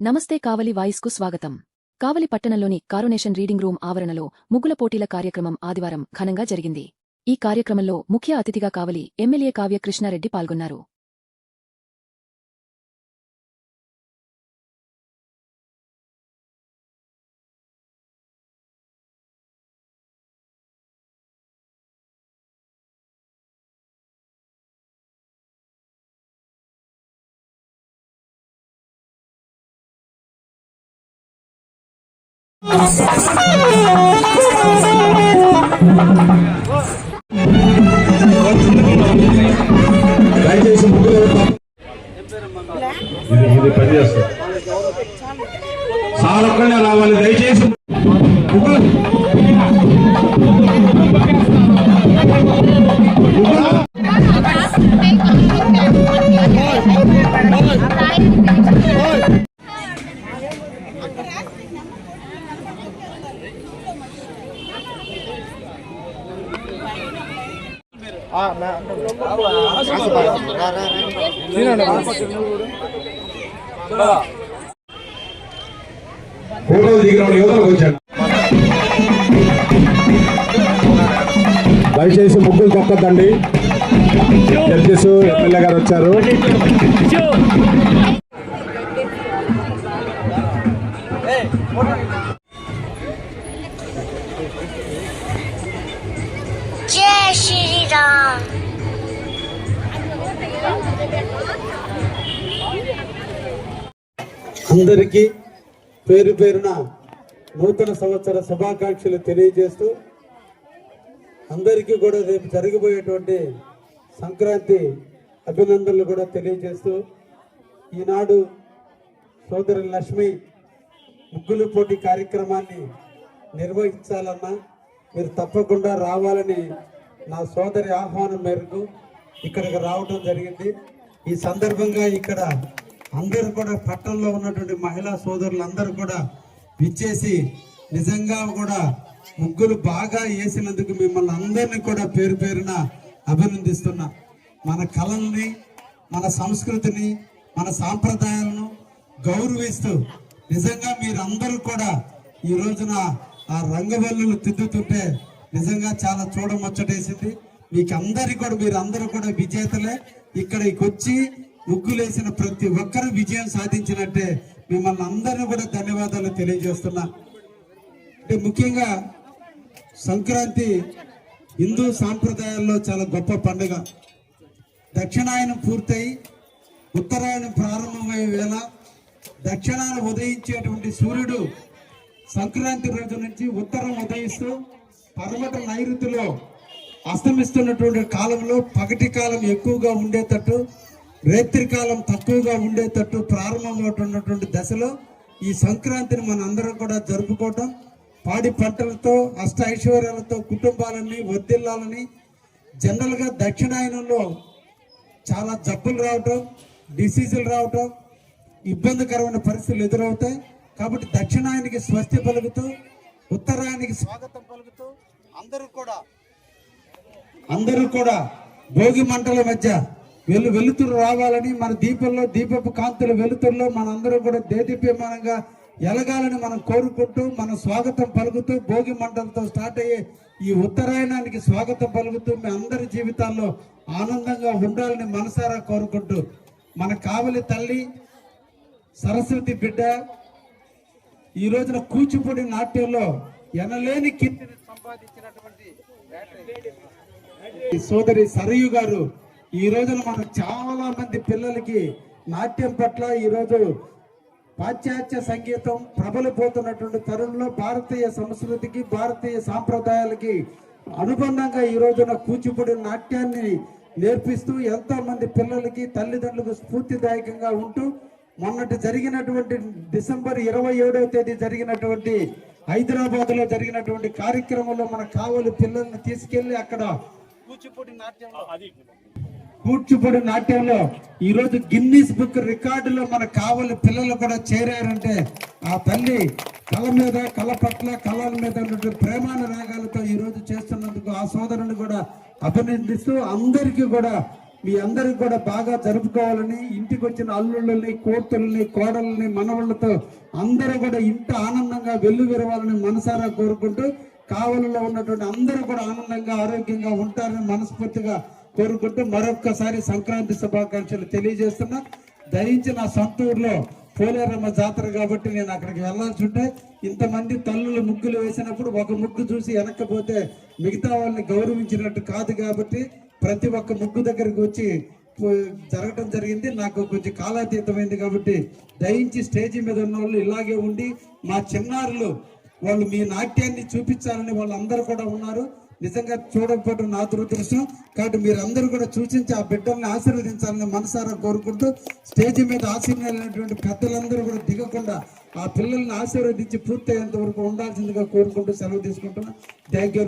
నమస్తే కావలి వాయిస్కు స్వాగతం. కావలి పట్టణంలోని కారోనేషన్ రీడింగ్ రూమ్ ఆవరణలో ముగ్గుల పోటీల కార్యక్రమం ఆదివారం ఘనంగా జరిగింది. ఈ కార్యక్రమంలో ముఖ్య అతిథిగా కావలి ఎమ్మెల్యే కావ్య కృష్ణారెడ్డి పాల్గొన్నారు. ఇది పని సార్ ఒక్కడే రావాలి దయచేసి దిగిన యువతలకు వచ్చాడు దయచేసి ముగ్గురు తప్పదండి జడ్జెస్ ఎమ్మెల్యే గారు వచ్చారు. అందరికీ పేరు పేరున నూతన సంవత్సర శుభాకాంక్షలు తెలియజేస్తూ అందరికీ కూడా రేపు జరగబోయేటువంటి సంక్రాంతి అభినందనలు కూడా తెలియజేస్తూ ఈనాడు సోదరి లక్ష్మి ముగ్గులు పోటీ కార్యక్రమాన్ని నిర్వహించాలన్నా మీరు తప్పకుండా రావాలని నా సోదరి ఆహ్వానం మేరకు ఇక్కడికి రావడం జరిగింది. ఈ సందర్భంగా ఇక్కడ అందరూ కూడా పట్టణంలో ఉన్నటువంటి మహిళా సోదరులందరూ కూడా విచ్చేసి నిజంగా కూడా ముగ్గులు బాగా వేసినందుకు మిమ్మల్ని అందరినీ కూడా పేరు పేరున అభినందిస్తున్నా. మన కళల్ని మన సంస్కృతిని మన సాంప్రదాయాలను గౌరవిస్తూ నిజంగా మీరందరూ కూడా ఈ రోజున ఆ రంగవల్లులు తిద్దుతుంటే నిజంగా చాలా చూడముచ్చటేసింది. మీకు అందరి కూడా మీరు అందరూ కూడా విజేతలే. ఇక్కడికి వచ్చి ముగ్గులేసిన ప్రతి ఒక్కరు విజయం సాధించినట్టే మిమ్మల్ని అందరినీ కూడా ధన్యవాదాలు తెలియజేస్తున్నా. అంటే ముఖ్యంగా సంక్రాంతి హిందూ సాంప్రదాయాల్లో చాలా గొప్ప పండుగ. దక్షిణాయనం పూర్తయి ఉత్తరాయణం ప్రారంభమయ్యే వేళ దక్షిణాన ఉదయించేటువంటి సూర్యుడు సంక్రాంతి రోజు నుంచి ఉత్తరం ఉదయిస్తూ పర్వత నైరుతిలో అస్తమిస్తున్నటువంటి కాలంలో పగటి కాలం ఎక్కువగా ఉండేటట్టు రేత్రికాలం తక్కువగా ఉండేటట్టు ప్రారంభమవుతున్నటువంటి దశలో ఈ సంక్రాంతిని మన అందరం కూడా జరుపుకోవటం. పాడి పంటలతో అష్ట ఐశ్వర్యాలతో కుటుంబాలని వర్దిల్లాలని జనరల్గా దక్షిణాయనంలో చాలా జబ్బులు రావటం డిసీజులు రావటం ఇబ్బందికరమైన పరిస్థితులు ఎదురవుతాయి. కాబట్టి దక్షిణాయనికి స్వస్తి పలుకుతూ ఉత్తరాయనికి స్వాగతం పలుకుతూ అందరూ కూడా అందరూ కూడా భోగి మంటల మధ్య వెలు వెలుతురు రావాలని మన దీపంలో దీపపు కాంతుల వెలుతురులో మనందరం కూడా దేదీప్యమానంగా ఎలగాలని మనం కోరుకుంటూ మన స్వాగతం పలుకుతూ భోగి మంటలతో స్టార్ట్ అయ్యే ఈ ఉత్తరాయణానికి స్వాగతం పలుకుతూ మీ అందరి జీవితాల్లో ఆనందంగా ఉండాలని మనసారా కోరుకుంటూ మన కావలి తల్లి సరస్వతి బిడ్డ ఈ రోజున కూచిపూడి నాట్యంలో ఎనలేని కీర్తిని సంపాదించినటువంటి ఈ సోదరి సరయు గారు ఈ రోజున మనం చాలా మంది పిల్లలకి నాట్యం పట్ల ఈరోజు పాశ్చాత్య సంగీతం ప్రబలిపోతున్నటువంటి తరుణంలో భారతీయ సంస్కృతికి భారతీయ సాంప్రదాయాలకి అనుబంధంగా ఈ రోజున కూచిపూడి నాట్యాన్ని నేర్పిస్తూ ఎంతో మంది పిల్లలకి తల్లిదండ్రులకు స్ఫూర్తిదాయకంగా ఉంటూ మొన్నటి జరిగినటువంటి డిసెంబర్ ఇరవై ఏడవ తేదీ జరిగినటువంటి హైదరాబాద్లో జరిగినటువంటి కార్యక్రమంలో మన కావలి పిల్లల్ని తీసుకెళ్ళి అక్కడ కూచిపూడి నాట్యం కూచిపూడి నాట్యంలో ఈ రోజు గిన్నీస్ బుక్ రికార్డులో మన కావలి పిల్లలు కూడా చేరారంటే ఆ తల్లి కళ మీద కళ పట్ల కళల మీద ఉన్నటువంటి ప్రేమానురాగాలతో రాగాలతో ఈరోజు చేస్తున్నందుకు ఆ సోదరుని కూడా అభినందిస్తూ అందరికీ కూడా మీ అందరికి కూడా బాగా జరుపుకోవాలని ఇంటికి వచ్చిన అల్లుళ్ళని కూతుళ్ళని కోడళ్ళని మనవళ్ళతో అందరూ కూడా ఇంట ఆనందంగా వెల్లు విరవాలని మనసారా కోరుకుంటూ కావలిలో ఉన్నటువంటి అందరూ కూడా ఆనందంగా ఆరోగ్యంగా ఉంటారని మనస్ఫూర్తిగా కోరుకుంటూ మరొక్కసారి సంక్రాంతి శుభాకాంక్షలు తెలియజేస్తున్నా. దయించి నా సొంత పోలేరమ్మ జాతర కాబట్టి నేను అక్కడికి వెళ్ళాల్సి ఉంటే ఇంతమంది తల్లులు ముగ్గులు వేసినప్పుడు ఒక ముగ్గు చూసి వెనక్కపోతే మిగతా వాళ్ళని గౌరవించినట్టు కాదు కాబట్టి ప్రతి ఒక్క ముగ్గు దగ్గరికి వచ్చి జరగటం జరిగింది. నాకు కొంచెం కాలాతీతమైంది కాబట్టి దయించి స్టేజీ మీద ఉన్న వాళ్ళు ఇలాగే ఉండి మా చిన్నారులు వాళ్ళు మీ నాట్యాన్ని చూపించాలని వాళ్ళందరూ కూడా ఉన్నారు. నిజంగా చూడకపోవడం నా దురదృష్టం కాబట్టి మీరందరూ కూడా సూచించి ఆ బిడ్డల్ని ఆశీర్వదించాలని మనసారా కోరుకుంటూ స్టేజ్ మీద ఆశీర్వైనటువంటి పెద్దలందరూ కూడా దిగకుండా ఆ పిల్లల్ని ఆశీర్వదించి పూర్తయ్యేంత వరకు ఉండాల్సిందిగా కోరుకుంటూ సెలవు తీసుకుంటున్నా. Thank you